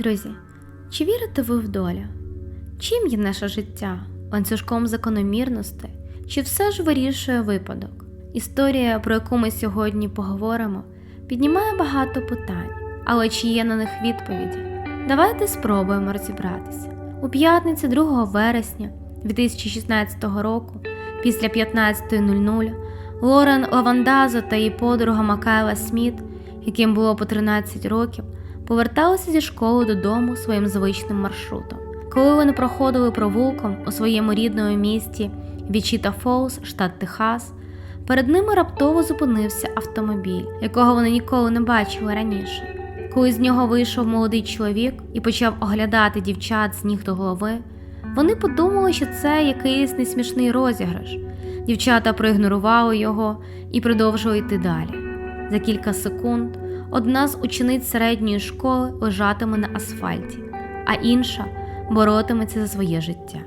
Друзі, чи вірите ви в долю? Чим є наше життя? Ланцюжком закономірностей? Чи все ж вирішує випадок? Історія, про яку ми сьогодні поговоримо, піднімає багато питань, але чи є на них відповіді? Давайте спробуємо розібратися. У п'ятницю 2 вересня 2016 року, після 15.00, Лорен Лавандазо та її подруга Макайла Сміт, яким було по 13 років, поверталися зі школи додому своїм звичним маршрутом. Коли вони проходили провулком у своєму рідному місті Вічіта Фолс, штат Техас, перед ними раптово зупинився автомобіль, якого вони ніколи не бачили раніше. Коли з нього вийшов молодий чоловік і почав оглядати дівчат з ніг до голови, вони подумали, що це якийсь несмішний розіграш. Дівчата проігнорували його і продовжили йти далі. За кілька секунд одна з учениць середньої школи лежатиме на асфальті, а інша боротиметься за своє життя.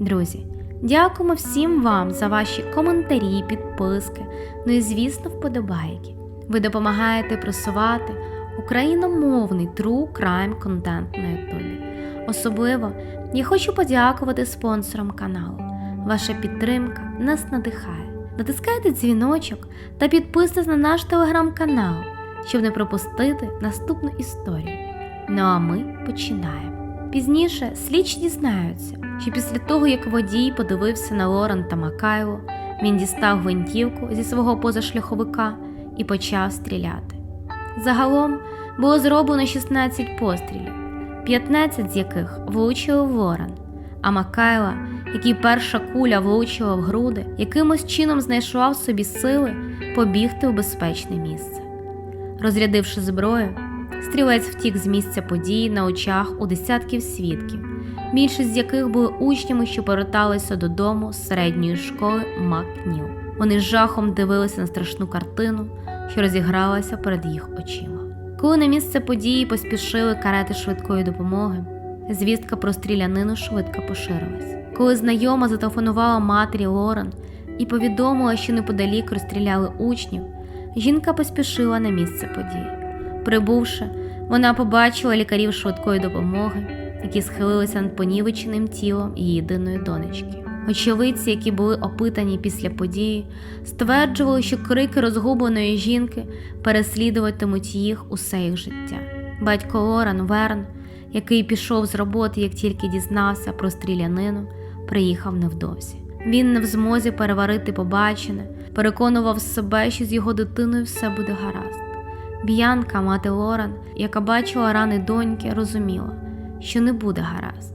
Друзі, дякуємо всім вам за ваші коментарі, підписки, ну і звісно, вподобайки. Ви допомагаєте просувати україномовний true crime контент на Ютубі. Особливо я хочу подякувати спонсорам каналу. Ваша підтримка нас надихає. Натискайте дзвіночок та підписуйтесь на наш телеграм-канал, щоб не пропустити наступну історію. Ну а ми починаємо. Пізніше слідчі дізнаються, що після того, як водій подивився на Лорен та Макайло, він дістав гвинтівку зі свого позашляховика і почав стріляти. Загалом було зроблено 16 пострілів, 15 з яких влучили в Лорен, а Макайла, який перша куля влучила в груди, якимось чином знайшла в собі сили побігти у безпечне місце. Розрядивши зброю, стрілець втік з місця події на очах у десятків свідків, більшість з яких були учнями, що поверталися додому з середньої школи Макніл. Вони з жахом дивилися на страшну картину, що розігралася перед їх очима. Коли на місце події поспішили карети швидкої допомоги, звістка про стрілянину швидко поширилась. Коли знайома зателефонувала матері Лорен і повідомила, що неподалік розстріляли учнів, жінка поспішила на місце події. Прибувши, вона побачила лікарів швидкої допомоги, які схилилися над понівеченим тілом її єдиної донечки. Очевидці, які були опитані після події, стверджували, що крики розгубленої жінки переслідуватимуть їх усе їх життя. Батько Лорен Верн, який пішов з роботи, як тільки дізнався про стрілянину, приїхав невдовзі. Він не в змозі переварити побачене, переконував себе, що з його дитиною все буде гаразд. Б'янка, мати Лорен, яка бачила рани доньки, розуміла, що не буде гаразд.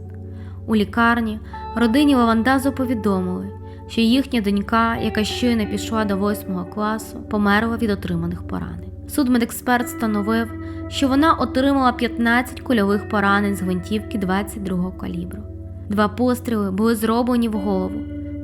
У лікарні родині Лавандазу повідомили, що їхня донька, яка щойно пішла до восьмого класу, померла від отриманих поранень. Судмедексперт встановив, що вона отримала 15 кульових поранень з гвинтівки 22-го калібру. Два постріли були зроблені в голову,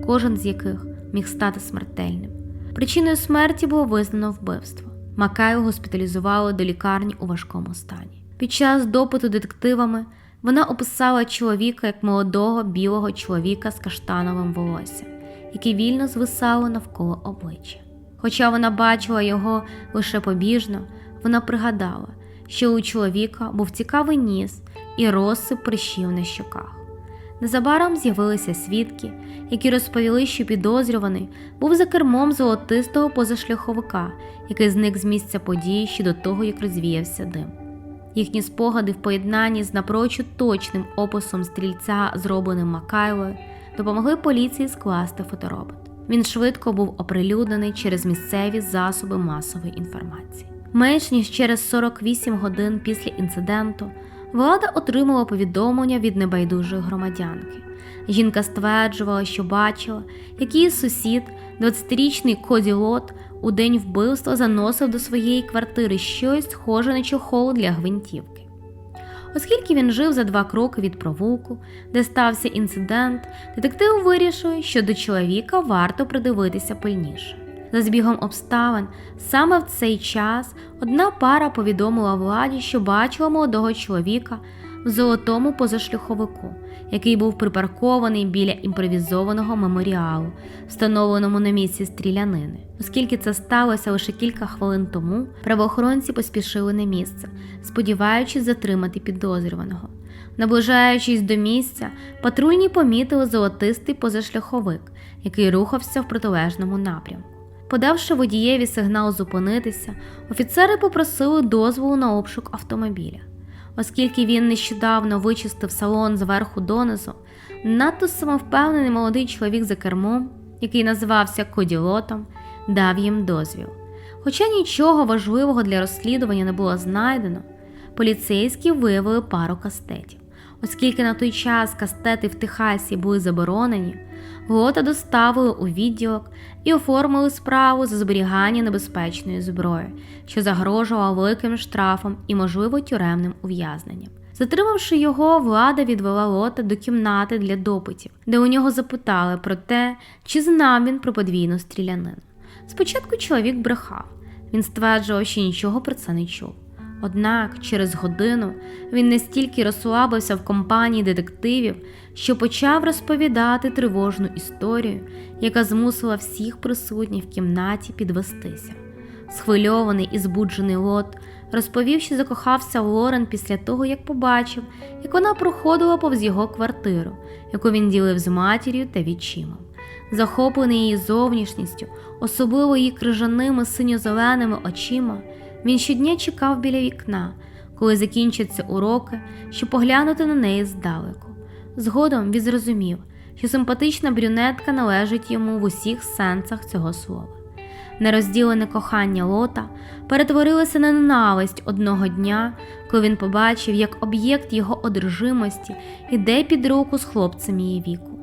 кожен з яких міг стати смертельним. Причиною смерті було визнано вбивство. Макаю госпіталізували до лікарні у важкому стані. Під час допиту детективами вона описала чоловіка як молодого білого чоловіка з каштановим волоссям, яке вільно звисало навколо обличчя. Хоча вона бачила його лише побіжно, вона пригадала, що у чоловіка був цікавий ніс і розсип прищів на щоках. Незабаром з'явилися свідки, які розповіли, що підозрюваний був за кермом золотистого позашляховика, який зник з місця події ще до того, як розвіявся дим. Їхні спогади в поєднанні з напрочуд точним описом стрільця, зробленим Макайлою, допомогли поліції скласти фоторобот. Він швидко був оприлюднений через місцеві засоби масової інформації. Менш ніж через 48 годин після інциденту влада отримала повідомлення від небайдужої громадянки. Жінка стверджувала, що бачила, як її сусід, 20-річний Коді Лот, у день вбивства заносив до своєї квартири щось схоже на чохол для гвинтівки. Оскільки він жив за два кроки від провулку, де стався інцидент, детектив вирішив, що до чоловіка варто придивитися пильніше. За збігом обставин, саме в цей час одна пара повідомила владі, що бачила молодого чоловіка в золотому позашлюховику, який був припаркований біля імпровізованого меморіалу, встановленому на місці стрілянини. Оскільки це сталося лише кілька хвилин тому, правоохоронці поспішили на місце, сподіваючись затримати підозрюваного. Наближаючись до місця, патрульні помітили золотистий позашляховик, який рухався в протилежному напрямку. Подавши водієві сигнал зупинитися, офіцери попросили дозволу на обшук автомобіля. Оскільки він нещодавно вичистив салон зверху донизу, надто самовпевнений молодий чоловік за кермом, який називався Коділотом, дав їм дозвіл. Хоча нічого важливого для розслідування не було знайдено, поліцейські виявили пару кастетів. Оскільки на той час кастети в Техасі були заборонені, Лота доставили у відділок і оформили справу за зберігання небезпечної зброї, що загрожувала великим штрафом і, можливо, тюремним ув'язненням. Затримавши його, влада відвела Лота до кімнати для допитів, де у нього запитали про те, чи знав він про подвійну стрілянину. Спочатку чоловік брехав, він стверджував, що нічого про це не чув. Однак через годину він настільки розслабився в компанії детективів, що почав розповідати тривожну історію, яка змусила всіх присутніх в кімнаті підвестися. Схвильований і збуджений Лот розповів, що закохався Лорен після того, як побачив, як вона проходила повз його квартиру, яку він ділив з матір'ю та відчимом. Захоплений її зовнішністю, особливо її крижаними синьо-зеленими очима. Він щодня чекав біля вікна, коли закінчаться уроки, щоб поглянути на неї здалеку. Згодом він зрозумів, що симпатична брюнетка належить йому в усіх сенсах цього слова. Нерозділене кохання лота перетворилося на ненависть одного дня, коли він побачив, як об'єкт його одержимості йде під руку з хлопцем її віку.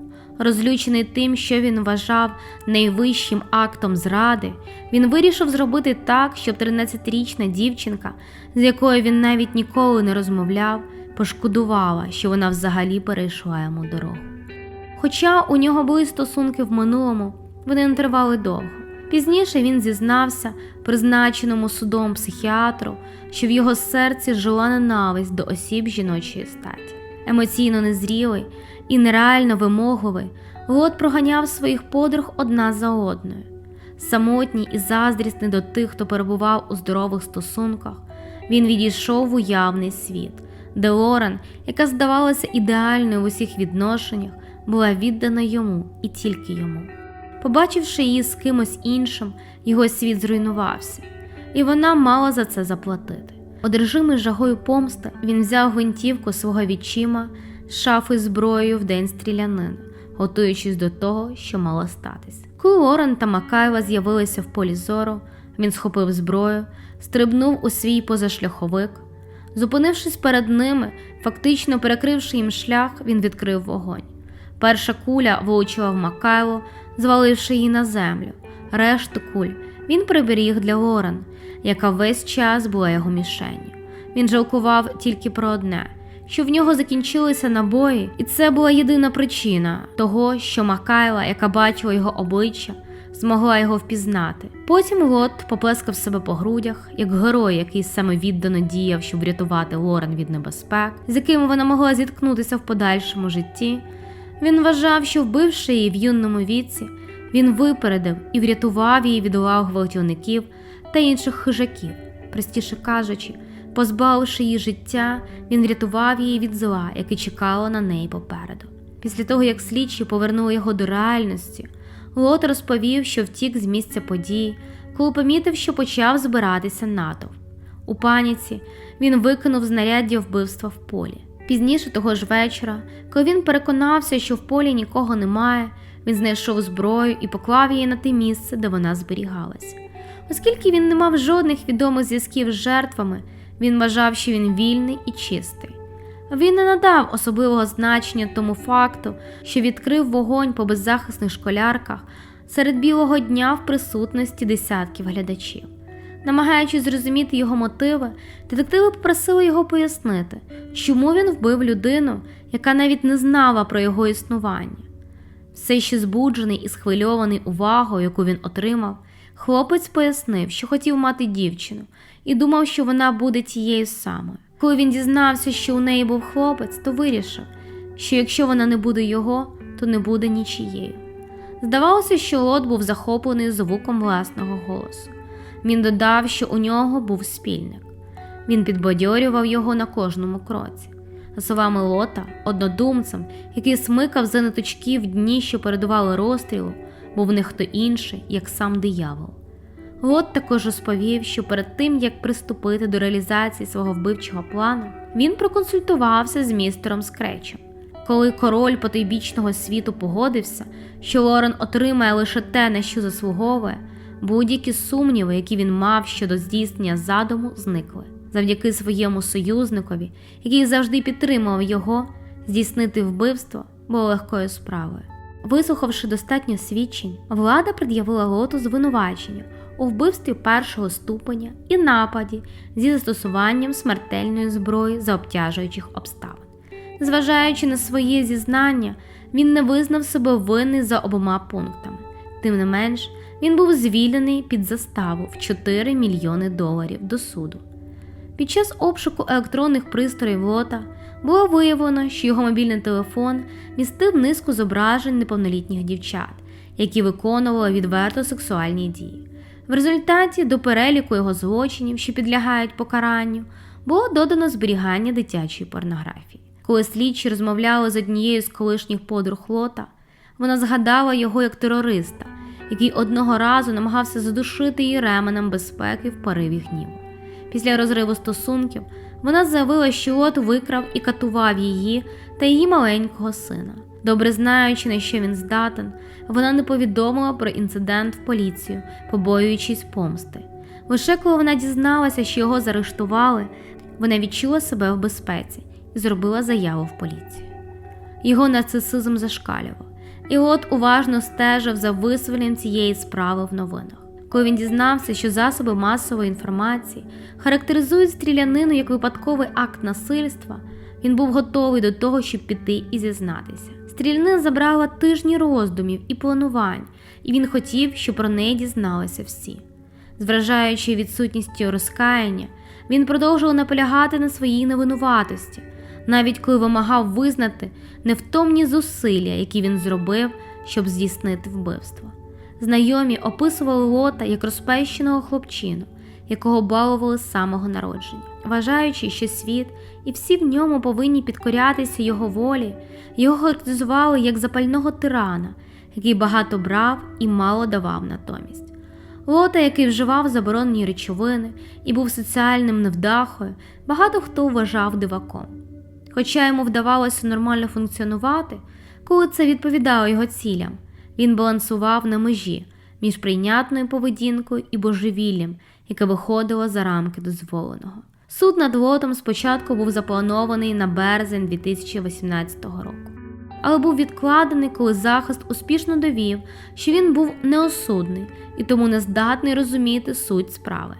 Розлючений тим, що він вважав найвищим актом зради, він вирішив зробити так, щоб 13-річна дівчинка, з якою він навіть ніколи не розмовляв, пошкодувала, що вона взагалі перейшла йому дорогу. Хоча у нього були стосунки в минулому, вони не тривали довго. Пізніше він зізнався призначеному судом психіатру, що в його серці жила ненависть до осіб жіночої статі. Емоційно незрілий і нереально вимогливий, Лот проганяв своїх подруг одна за одною. Самотній і заздрісний до тих, хто перебував у здорових стосунках, він відійшов в уявний світ, де Лорен, яка здавалася ідеальною в усіх відношеннях, була віддана йому і тільки йому. Побачивши її з кимось іншим, його світ зруйнувався, і вона мала за це заплатити. Одержимий жагою помсти, він взяв гвинтівку свого відчима шафи зброєю в день стрілянини, готуючись до того, що мало статись. Коли Лорен та Макайла з'явилися в полі зору, він схопив зброю, стрибнув у свій позашляховик. Зупинившись перед ними, фактично перекривши їм шлях, він відкрив вогонь. Перша куля влучила в Макайло, зваливши її на землю. Решту куль він приберіг для Лорен, яка весь час була його мішенню. Він жалкував тільки про одне, що в нього закінчилися набої, і це була єдина причина того, що Макайла, яка бачила його обличчя, змогла його впізнати. Потім Лот поплескав себе по грудях, як герой, який саме віддано діяв, щоб врятувати Лорен від небезпек, з якими вона могла зіткнутися в подальшому житті. Він вважав, що вбивши її в юному віці, він випередив і врятував її від лав гвалтівників та інших хижаків, простіше кажучи, позбавивши її життя, він врятував її від зла, яке чекало на неї попереду. Після того, як слідчі повернули його до реальності, Лот розповів, що втік з місця подій, коли помітив, що почав збиратися натовп. У паніці він викинув знаряддя вбивства в полі. Пізніше того ж вечора, коли він переконався, що в полі нікого немає, він знайшов зброю і поклав її на те місце, де вона зберігалася. Оскільки він не мав жодних відомих зв'язків з жертвами, він вважав, що він вільний і чистий. Він не надав особливого значення тому факту, що відкрив вогонь по беззахисних школярках серед білого дня в присутності десятків глядачів. Намагаючись зрозуміти його мотиви, детективи попросили його пояснити, чому він вбив людину, яка навіть не знала про його існування. Все ще збуджений і схвильований увагою, яку він отримав, хлопець пояснив, що хотів мати дівчину, і думав, що вона буде тією самою. Коли він дізнався, що у неї був хлопець, то вирішив, що якщо вона не буде його, то не буде нічією. Здавалося, що Лот був захоплений звуком власного голосу. Він додав, що у нього був спільник. Він підбадьорював його на кожному кроці. За словами Лота, однодумцем, який смикав за ниточки в дні, що передували розстрілу, був не хто інший, як сам диявол. Лот також розповів, що перед тим як приступити до реалізації свого вбивчого плану, він проконсультувався з містером Скречем. Коли король потойбічного світу погодився, що Лорен отримає лише те, на що заслуговує, будь-які сумніви, які він мав щодо здійснення задуму, зникли. Завдяки своєму союзникові, який завжди підтримував його, здійснити вбивство було легкою справою. Вислухавши достатньо свідчень, влада пред'явила лоту звинувачення у вбивстві першого ступеня і нападі зі застосуванням смертельної зброї за обтяжуючих обставин. Зважаючи на своє зізнання, він не визнав себе винний за обома пунктами. Тим не менш, він був звільнений під заставу в 4 мільйони доларів до суду. Під час обшуку електронних пристроїв лота було виявлено, що його мобільний телефон містив низку зображень неповнолітніх дівчат, які виконували відверто сексуальні дії. В результаті до переліку його злочинів, що підлягають покаранню, було додано зберігання дитячої порнографії. Коли слідчі розмовляли з однією з колишніх подруг Лота, вона згадала його як терориста, який одного разу намагався задушити її ременем безпеки в пориві гніву. Після розриву стосунків вона заявила, що Лот викрав і катував її та її маленького сина. Добре знаючи, на що він здатен, вона не повідомила про інцидент в поліцію, побоюючись помсти. Лише коли вона дізналася, що його заарештували, вона відчула себе в безпеці і зробила заяву в поліцію. Його нацисизм зашкалював, і Лот уважно стежив за висвіленням цієї справи в новинах. Коли він дізнався, що засоби масової інформації характеризують стрілянину як випадковий акт насильства, він був готовий до того, щоб піти і зізнатися. Стрілянина забрала тижні роздумів і планувань, і він хотів, щоб про неї дізналися всі. З вражаючою відсутністю розкаяння, він продовжував наполягати на своїй невинуватості, навіть коли вимагав визнати невтомні зусилля, які він зробив, щоб здійснити вбивство. Знайомі описували Лота як розпещеного хлопчину, якого балували з самого народження, вважаючи, що світ і всі в ньому повинні підкорятися його волі, його характеризували як запального тирана, який багато брав і мало давав натомість. Лота, який вживав заборонені речовини і був соціальним невдахою, багато хто вважав диваком. Хоча йому вдавалося нормально функціонувати, коли це відповідало його цілям. Він балансував на межі між прийнятною поведінкою і божевіллям, яке виходило за рамки дозволеного. Суд над лотом спочатку був запланований на березень 2018 року, але був відкладений, коли захист успішно довів, що він був неосудний і тому не здатний розуміти суть справи.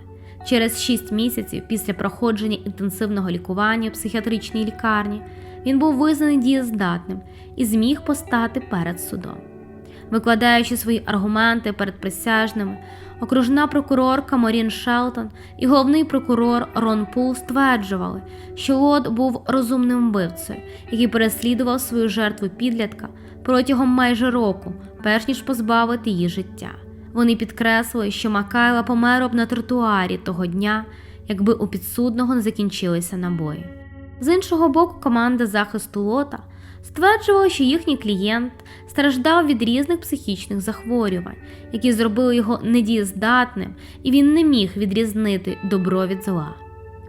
Через 6 місяців після проходження інтенсивного лікування в психіатричній лікарні він був визнаний дієздатним і зміг постати перед судом. Викладаючи свої аргументи перед присяжними, окружна прокурорка Морін Шелтон і головний прокурор Рон Пул стверджували, що Лот був розумним вбивцею, який переслідував свою жертву підлітка протягом майже року, перш ніж позбавити її життя. Вони підкреслили, що Макайла помер б на тротуарі того дня, якби у підсудного не закінчилися набої. З іншого боку, команда захисту Лота стверджувала, що їхній клієнт страждав від різних психічних захворювань, які зробили його недієздатним, і він не міг відрізнити добро від зла.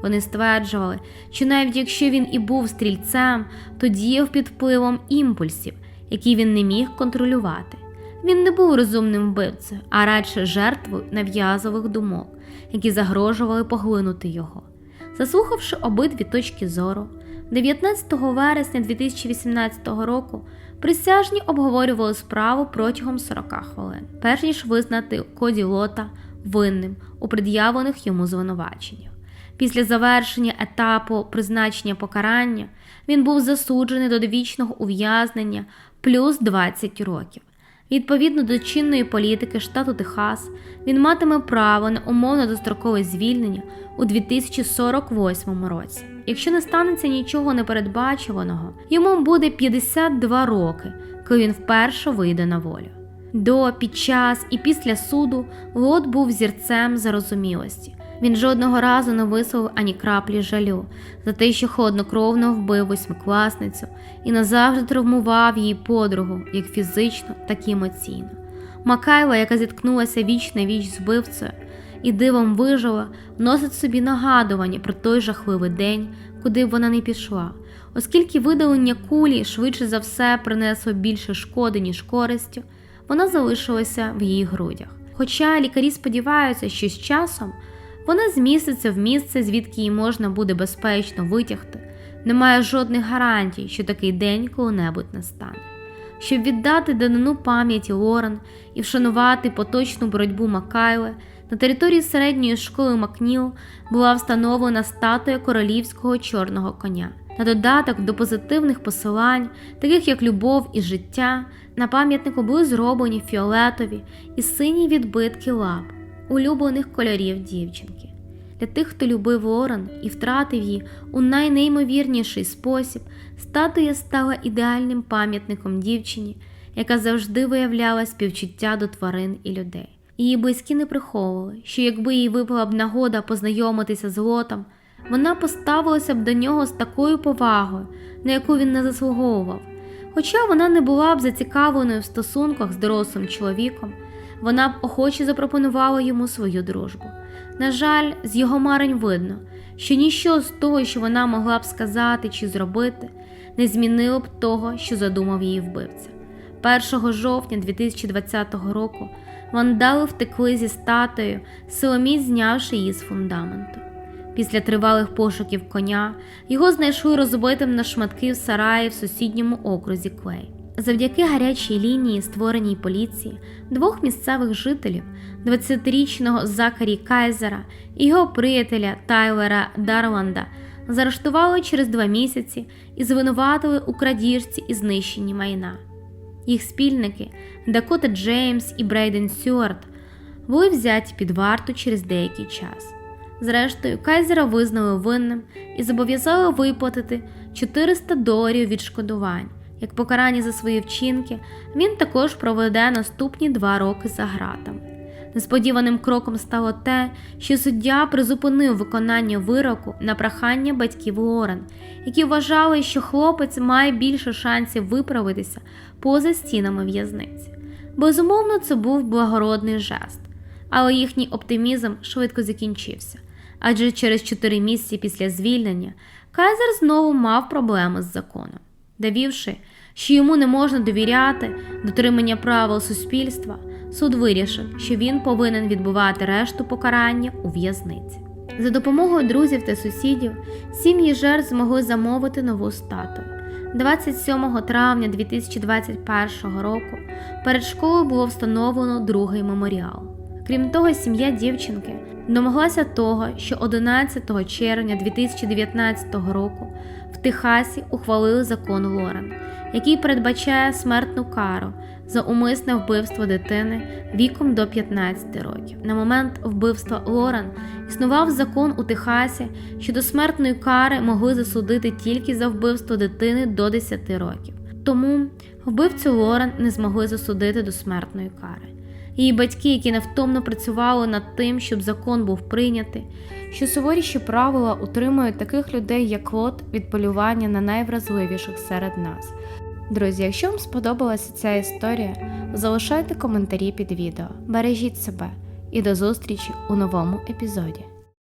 Вони стверджували, що навіть якщо він і був стрільцем, то діяв під впливом імпульсів, які він не міг контролювати. Він не був розумним вбивцею, а радше жертвою нав'язових думок, які загрожували поглинути його. Заслухавши обидві точки зору, 19 вересня 2018 року присяжні обговорювали справу протягом 40 хвилин, перш ніж визнати Коді Лота винним у пред'явлених йому звинуваченнях. Після завершення етапу призначення покарання він був засуджений до довічного ув'язнення плюс 20 років. Відповідно до чинної політики штату Техас, він матиме право на умовно дострокове звільнення у 2048 році. Якщо не станеться нічого непередбачуваного, йому буде 52 роки, коли він вперше вийде на волю. До, під час і після суду Лот був зірцем зарозумілості. Він жодного разу не висловив ані краплі жалю за те, що холоднокровно вбив восьмикласницю і назавжди травмував її подругу як фізично, так і емоційно. Макайла, яка зіткнулася віч на віч з вбивцею і дивом вижила, носить собі нагадування про той жахливий день, куди б вона не пішла, оскільки видалення кулі швидше за все принесло більше шкоди, ніж користю, вона залишилася в її грудях. Хоча лікарі сподіваються, що з часом вона зміститься в місце, звідки її можна буде безпечно витягти, немає жодних гарантій, що такий день коли-небудь настане. Щоб віддати данину пам'яті Лорен і вшанувати поточну боротьбу Макайли, на території середньої школи Макніл була встановлена статуя королівського чорного коня. На додаток до позитивних посилань, таких як любов і життя, на пам'ятнику були зроблені фіолетові і сині відбитки лап, улюблених кольорів дівчинки. Для тих, хто любив Лорен і втратив її у найнеймовірніший спосіб, статуя стала ідеальним пам'ятником дівчині, яка завжди виявляла співчуття до тварин і людей. Її близькі не приховували, що якби їй випала б нагода познайомитися з Лотом, вона поставилася б до нього з такою повагою, на яку він не заслуговував. Хоча вона не була б зацікавленою в стосунках з дорослим чоловіком, вона б охоче запропонувала йому свою дружбу. На жаль, з його марень видно, що ніщо з того, що вона могла б сказати чи зробити, не змінило б того, що задумав її вбивця. 1 жовтня 2020 року вандали втекли зі статою, силоміць знявши її з фундаменту. Після тривалих пошуків коня його знайшли розбитим на шматки в сараї в сусідньому окрузі Клей. Завдяки гарячій лінії, створеній поліції, двох місцевих жителів, 20-річного Закарі Кайзера і його приятеля Тайлера Дарланда, заарештували через два місяці і звинуватили у крадіжці і знищенні майна. Їх спільники Дакота Джеймс і Брейден Сюарт були взяті під варту через деякий час. Зрештою, Кайзера визнали винним і зобов'язали виплатити 400 доларів відшкодувань. Як покарання за свої вчинки, він також проведе наступні два роки за ґратами. Несподіваним кроком стало те, що суддя призупинив виконання вироку на прохання батьків Лорен, які вважали, що хлопець має більше шансів виправитися поза стінами в'язниці. Безумовно, це був благородний жест, але їхній оптимізм швидко закінчився, адже через 4 місяці після звільнення Кайзер знову мав проблеми з законом, довівши, що йому не можна довіряти дотримання правил суспільства. Суд вирішив, що він повинен відбувати решту покарання у в'язниці. За допомогою друзів та сусідів сім'ї жертв змогли замовити нову статую. 27 травня 2021 року перед школою було встановлено другий меморіал. Крім того, сім'я дівчинки домоглася того, що 11 червня 2019 року в Техасі ухвалили закон Лорен, який передбачає смертну кару за умисне вбивство дитини віком до 15 років. На момент вбивства Лорен існував закон у Техасі, що до смертної кари могли засудити тільки за вбивство дитини до 10 років. Тому вбивцю Лорен не змогли засудити до смертної кари. Її батьки, які невтомно працювали над тим, щоб закон був прийнятий, що суворіші правила утримують таких людей, як Лот, від полювання на найвразливіших серед нас. Друзі, якщо вам сподобалася ця історія, залишайте коментарі під відео, бережіть себе і до зустрічі у новому епізоді.